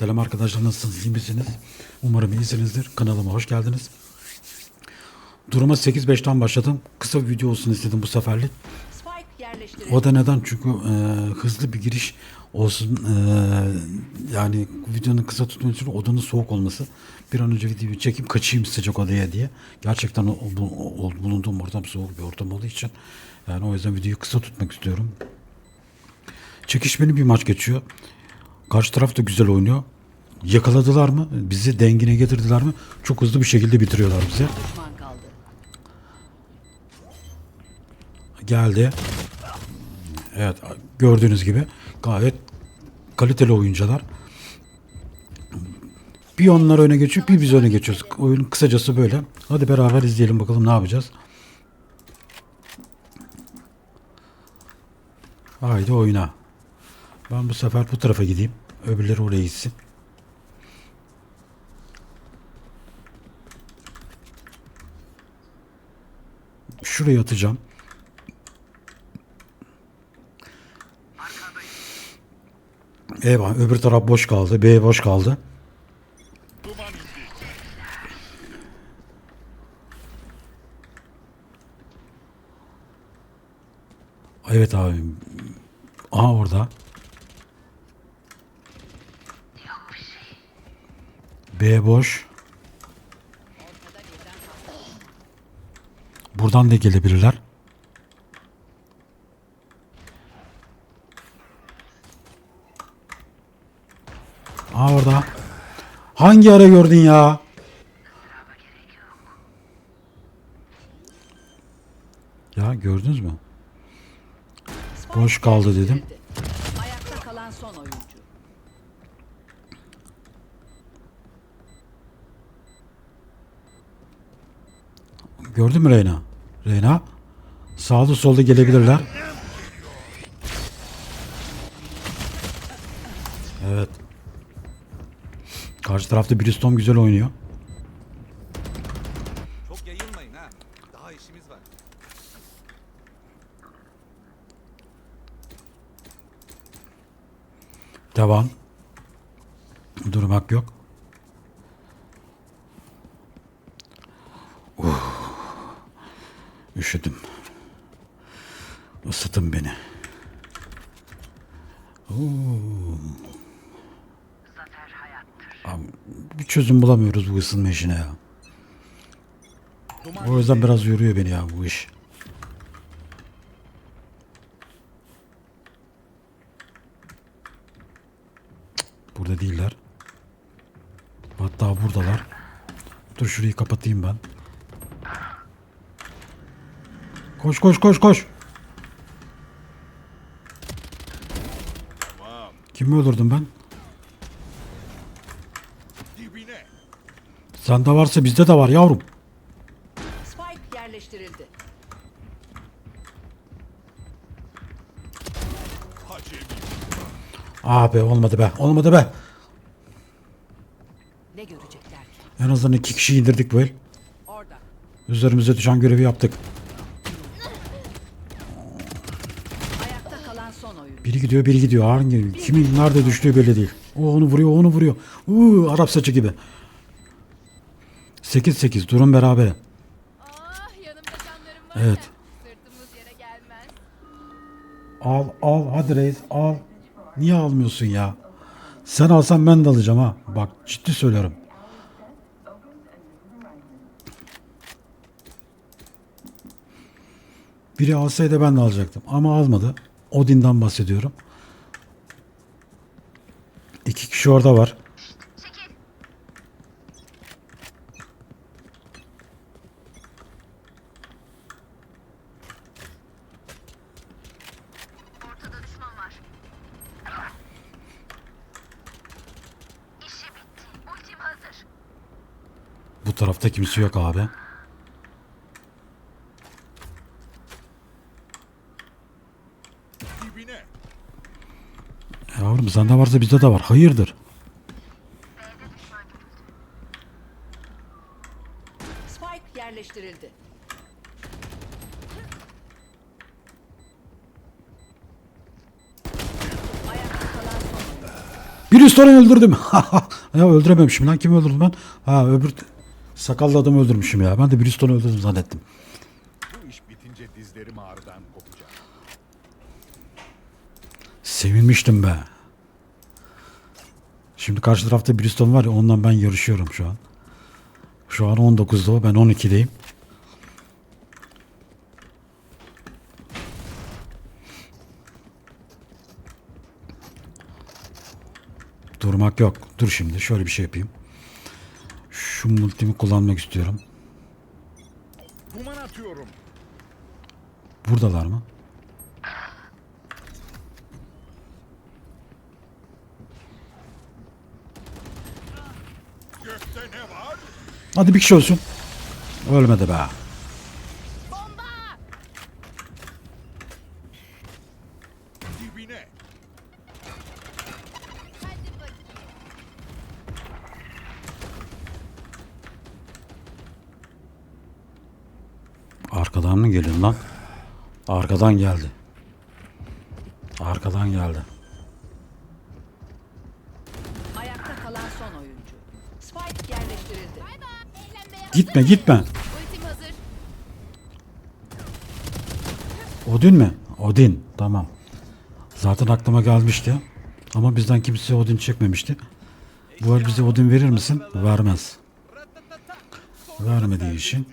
Selam arkadaşlar nasılsınız? İyi misiniz? Umarım iyisinizdir. Kanalıma hoş geldiniz. Duruma 8-5'ten başladım. Kısa bir video olsun istedim bu seferlik. O da neden? Çünkü e, hızlı bir giriş olsun. E, yani videonun kısa tutmak için odanın soğuk olması. Bir an önce videoyu çekip kaçayım sıcak odaya diye. Gerçekten o, o- bulunduğum ortam soğuk bir ortam olduğu için. Yani o yüzden videoyu kısa tutmak istiyorum. Çekişmeli bir maç geçiyor. Karşı taraf da güzel oynuyor. Yakaladılar mı? Bizi dengine getirdiler mi? Çok hızlı bir şekilde bitiriyorlar bizi. Geldi. Evet gördüğünüz gibi gayet kaliteli oyuncular. Bir onlar öne geçiyor bir biz öne geçiyoruz. Oyun kısacası böyle. Hadi beraber izleyelim bakalım ne yapacağız. Haydi oyna. Ben bu sefer bu tarafa gideyim. Öbürleri oraya gitsin. Şuraya atacağım. Eyvah öbür taraf boş kaldı. B boş kaldı. Evet abi. Aha orada. B boş. Buradan da gelebilirler. Aa orada. Hangi ara gördün ya? Ya gördünüz mü? Boş kaldı dedim. yerleştirildi. Ayakta kalan son oyuncu. Gördün mü Reyna? Reyna. Sağda solda gelebilirler. Evet. Karşı tarafta Briston güzel oynuyor. Çok yayılmayın ha. Daha işimiz var. Devam. Durmak yok. Uh. Üşüdüm. Isıtın beni. Oo. Abi, bir çözüm bulamıyoruz bu ısınma işine ya. O yüzden biraz yoruyor beni ya bu iş. Burada değiller. Hatta buradalar. Dur şurayı kapatayım ben. Koş koş koş koş. Kimi öldürdüm ben? Sende varsa bizde de var yavrum. Spike yerleştirildi. Hacemi. Ah olmadı be. Olmadı be. Ne görecekler ki? En azından iki kişi indirdik bu el. Orada. Üzerimize düşen görevi yaptık. Ayakta kalan son oyuncu. Biri gidiyor biri gidiyor. Hangi, kimin nerede düştüğü belli değil. O onu vuruyor onu vuruyor. Uuu Arap saçı gibi. 8-8 durum berabere. Ah Evet. Al al hadi reis al. Niye almıyorsun ya? Sen alsan ben de alacağım ha. Bak ciddi söylüyorum. Biri alsaydı ben de alacaktım. Ama almadı. Odin'den bahsediyorum. İki kişi orada var. Bu tarafta kimse yok abi. Dibine. Yavrum sende varsa bizde de var. Hayırdır? Spike yerleştirildi. Oyuncu. Bristol'u öldürdüm. ya öldürememişim lan. Kimi öldürdüm ben? Ha öbür sakallı adamı öldürmüşüm ya. Ben de Bristol'u öldürdüm zannettim. Bu iş bitince dizlerim ağrıdan kopacak. Sevinmiştim be. Şimdi karşı tarafta Bristol var ya ondan ben yarışıyorum şu an. Şu an 19'da o ben 12'deyim. Durmak yok. Dur şimdi şöyle bir şey yapayım. Şu multimi kullanmak istiyorum. Buradalar mı? Gökte ne var? Hadi bir kişi olsun. Ölmedi be. Bomba! Dibine. Hadi bakayım. Arkadan mı geliyor lan? Arkadan geldi. Arkadan geldi. Ayakta kalan son oyuncu. Spike yerleştirildi. Bay bay. Eğlenmeye Gitme gitme. Odin mi? Odin. Tamam. Zaten aklıma gelmişti. Ama bizden kimse Odin çekmemişti. Bu el bize Odin verir misin? Vermez. Vermediği için.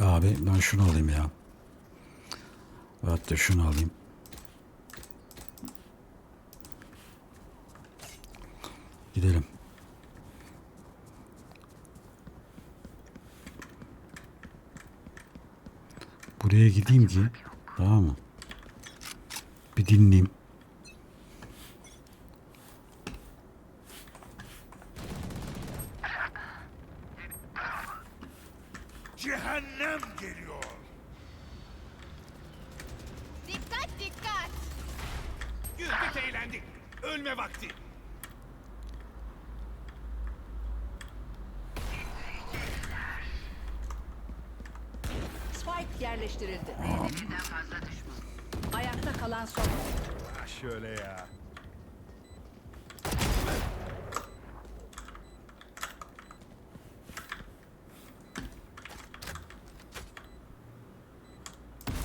Abi ben şunu alayım ya. De şunu alayım. Gidelim. Buraya gideyim ki tamam mı? Bir dinleyeyim. Cehennem geliyor. Dikkat dikkat. Güldük eğlendik. Ölme vakti. Yerleştirildi. Ayakta kalan son. Ha şöyle ya.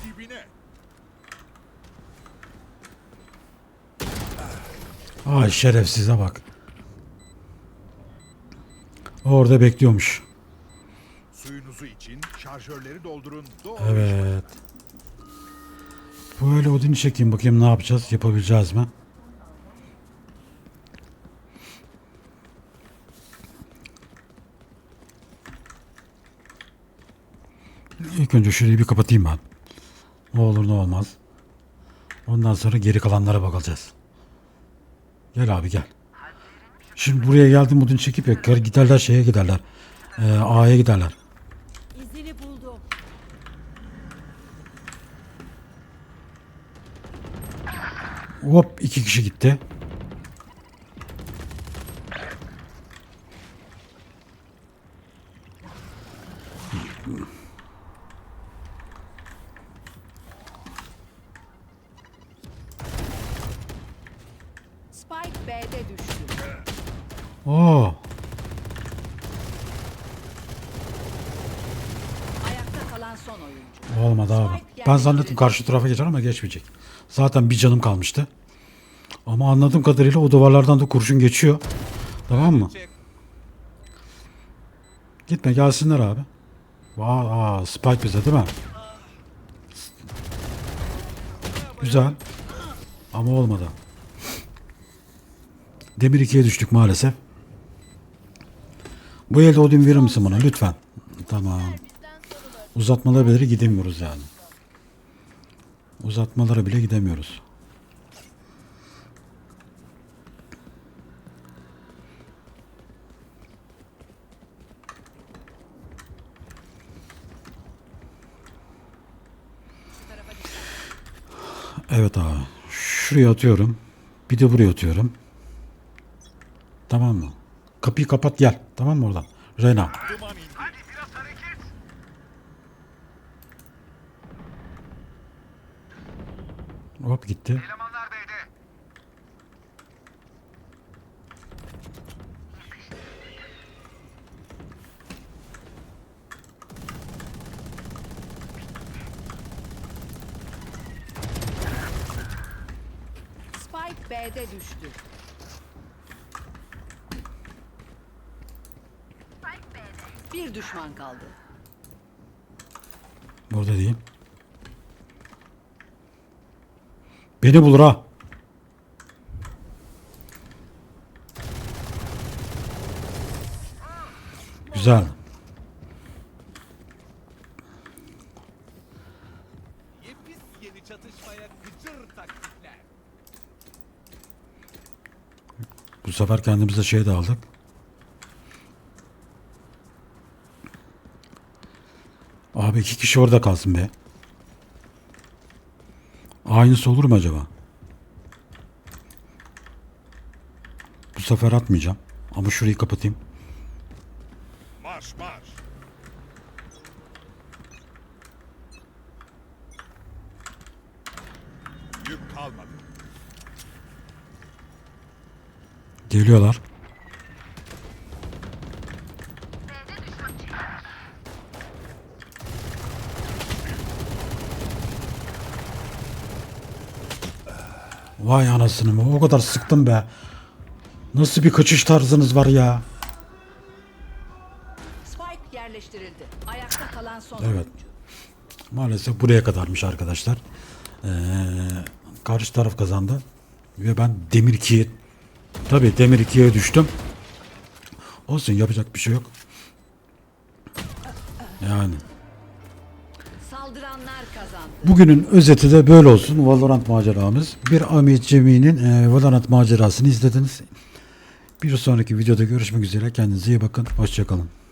Dibine. Ay şerefsize bak. Orada bekliyormuş. Şarjörleri doldurun. Doğru. Evet. Böyle Odin'i çekeyim bakayım ne yapacağız? Yapabileceğiz mi? İlk önce şurayı bir kapatayım ben. Ne olur ne olmaz. Ondan sonra geri kalanlara bakacağız. Gel abi gel. Şimdi buraya geldim Odin'i çekip ya giderler şeye giderler. Ee, A'ya giderler. Hop iki kişi gitti. Spike B'de düştü. Oo. Ayakta kalan son oyuncu. Olmadı abi. Ben zannettim karşı tarafa geçer ama geçmeyecek. Zaten bir canım kalmıştı. Ama anladığım kadarıyla o duvarlardan da kurşun geçiyor. Tamam mı? Gitme gelsinler abi. Aa, aa Spike bize değil mi? Güzel. Ama olmadı. Demir ikiye düştük maalesef. Bu elde Odin verir misin bana lütfen? Tamam. Uzatmalara bile gidemiyoruz yani. Uzatmalara bile gidemiyoruz. Evet abi. Şuraya atıyorum. Bir de buraya atıyorum. Tamam mı? Kapıyı kapat gel. Tamam mı oradan? Reyna. Hop gitti. Spike B'de düştü. Bir düşman kaldı. Burada değil. Beni bulur ha. Güzel. Bu sefer kendimize şey de aldık. Abi iki kişi orada kalsın be. Aynısı olur mu acaba? Bu sefer atmayacağım. Ama şurayı kapatayım. Marş marş. Yük kalmadı. Geliyorlar. Vay anasını mı? O kadar sıktım be. Nasıl bir kaçış tarzınız var ya? Spike yerleştirildi. Ayakta kalan son Evet. oyuncu. Maalesef buraya kadarmış arkadaşlar. Ee, karşı taraf kazandı. Ve ben Demir 2'ye tabii Demir 2'ye düştüm. Olsun yapacak bir şey yok. Yani. Bugünün özeti de böyle olsun. Valorant maceramız. Bir Ahmet Cemi'nin e, Valorant macerasını izlediniz. Bir sonraki videoda görüşmek üzere. Kendinize iyi bakın. Hoşçakalın.